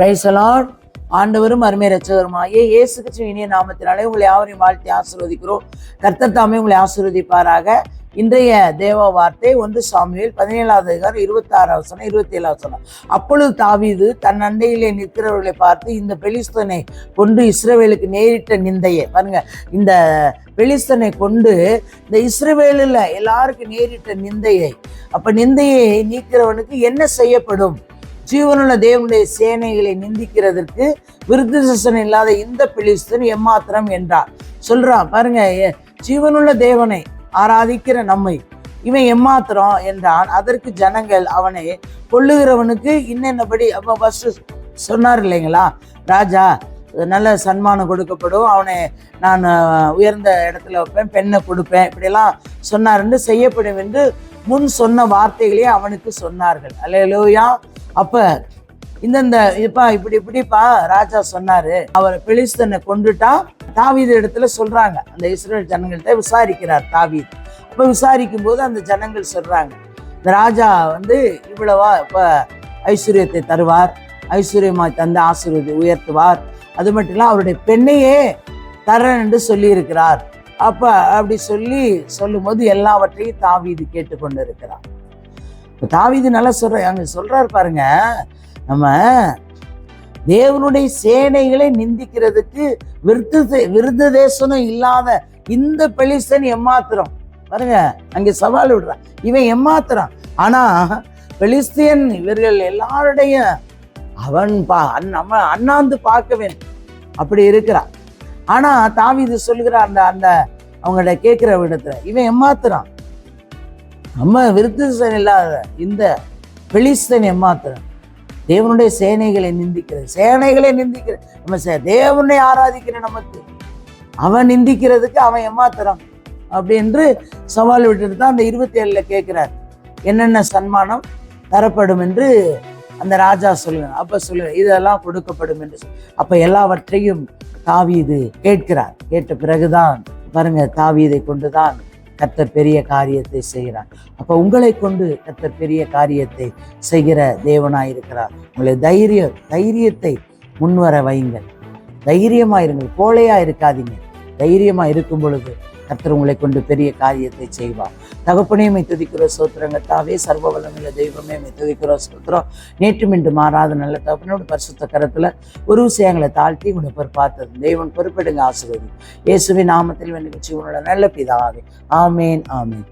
ரைசலார் ஆண்டவரும் அருமை ரச்சகருமாயே இயேசு கிறிஸ்துவின் இனிய நாமத்தினாலே உங்களை யாவரையும் வாழ்த்தி ஆசீர்வதிக்கிறோம். கர்த்தர் தாமே உங்களை ஆசீர்வதிப்பாராக. இன்றைய தேவ வார்த்தை ஒன்று சாமியில் பதினேழாவது அதிகாரம் இருபத்தாறாவது வசனம் இருபத்தி ஏழாவது வசனம் அப்பொழுது தாவீது தன் அண்டையிலே நிற்கிறவர்களை பார்த்து இந்த பெலிஸ்தனை கொண்டு இஸ்ரேவேலுக்கு நேரிட்ட நிந்தையை பாருங்க இந்த பெலிஸ்தனை கொண்டு இந்த இஸ்ரவேலில் எல்லாருக்கும் நேரிட்ட நிந்தையை அப்போ நிந்தையை நீக்கிறவனுக்கு என்ன செய்யப்படும்? ஜீவனுள்ள தேவனுடைய சேனைகளை நிந்திக்கிறதற்கு விருத்தசன் இல்லாத இந்த பிலிஸ்தன் எம்மாத்திரம் என்றார். சொல்றான் பாருங்க ஜீவனுள்ள தேவனை ஆராதிக்கிற நம்மை இவன் எம்மாத்திரம் என்றான். அதற்கு ஜனங்கள் அவனை கொள்ளுகிறவனுக்கு இன்னென்னபடி அப்போ ஃபர்ஸ்ட் சொன்னார் இல்லைங்களா? ராஜா நல்ல சன்மானம் கொடுக்கப்படும். அவனை நான் உயர்ந்த இடத்துல வைப்பேன் பெண்ணை கொடுப்பேன் இப்படியெல்லாம் சொன்னார் என்று செய்யப்படும் என்று முன் சொன்ன வார்த்தைகளே அவனுக்கு சொன்னார்கள். அல்லையா அப்போ இந்தந்த இப்பா இப்படி இப்படிப்பா ராஜா சொன்னார். அவர் பிலிஸ்தனை கொண்டுட்டா தாவீது இடத்துல சொல்கிறாங்க அந்த இஸ்ரேல் ஜனங்கள்ட்ட விசாரிக்கிறார் தாவீது. அப்போ விசாரிக்கும் போது அந்த ஜனங்கள் சொல்கிறாங்க இந்த ராஜா வந்து இவ்வளவா இப்போ ஐஸ்வர்யத்தை தருவார் ஐஸ்வர்யமாய் தந்து ஆசீர்வதி உயர்த்துவார். அது மட்டும் இல்ல அவருடைய பெண்ணையே தரேன் என்று சொல்லியிருக்கிறார். அப்போ அப்படி சொல்லி சொல்லும்போது எல்லாவற்றையும் தாவீது கேட்டுக்கொண்டு இருக்கிறார் இப்போ தாவீது நல்லா சொல்ற அங்க சொல்றாரு பாருங்க. நம்ம தேவனுடைய சேனைகளை நிந்திக்கிறதுக்கு விருத்து விருத தேசனம் இல்லாத இந்த பெலிஸ்தன் எம்மாத்திரம் பாருங்க அங்கே சவால் விடுறான். இவன் எம்மாத்திரம் ஆனா பெலிஸ்தியன் இவர்கள் எல்லாருடைய அவன் பா அந் நம்ம அண்ணாந்து பார்க்க வேண்டும் அப்படி இருக்கிறான் ஆனா இது சொல்லுகிற அந்த அந்த அவங்கள்ட்ட கேட்கிற விடத்துல இவன் எம்மாத்திரம் நம்ம விருத்தசன் இல்லாத இந்த பெலிஸ்தன் எம்மாத்திரம் தேவனுடைய சேனைகளை நிந்திக்கிறது. சேனைகளை நிந்திக்கிறது. நம்ம சே- தேவனை ஆராதிக்கிற நமக்கு அவன் நிந்திக்கிறதுக்கு அவன் எம்மாத்திரம் அப்படி என்று சவால் விட்டுட்டு தான் அந்த இருபத்தி ஏழில் கேட்குறார். என்னென்ன சன்மானம் தரப்படும் என்று அந்த ராஜா சொல்லுவேன் அப்போ சொல்லு இதெல்லாம் கொடுக்கப்படும் என்று சொல் அப்போ எல்லாவற்றையும் தாவீது கேட்கிறார். கேட்ட பிறகுதான் பாருங்க தாவீதை கொண்டுதான் கர்த்தர் பெரிய காரியத்தை செய்கிறார். அப்ப உங்களை கொண்டு கர்த்தர் பெரிய காரியத்தை செய்கிற தேவனாக இருக்கிறார். உங்களை தைரிய தைரியத்தை முன்வர வையுங்கள். தைரியமாக இருங்கள் கோழையாக இருக்காதீங்க. தைரியமா இருக்கும் பொழுது கர்த்தர் உங்களை கொண்டு பெரிய காரியத்தை செய்வார். தகப்பனையுமே துதிக்கிற சோத்திரங்கத்தாவே சர்வ வளமில்ல தெய்வமே மை சோத்திரம் நேற்று மின்று மாறாத நல்ல தகப்பனோட பரிசுத்த கரத்துல ஒரு விஷயங்களை தாழ்த்தி உங்களை பொறுப்பாத்தது. தெய்வன் பொறுப்பெடுங்க ஆசிர்வதி இயேசுவின் நாமத்தில் நிகழ்ச்சி உன்னோட நல்ல பிதாவே. ஆமேன் ஆமேன்.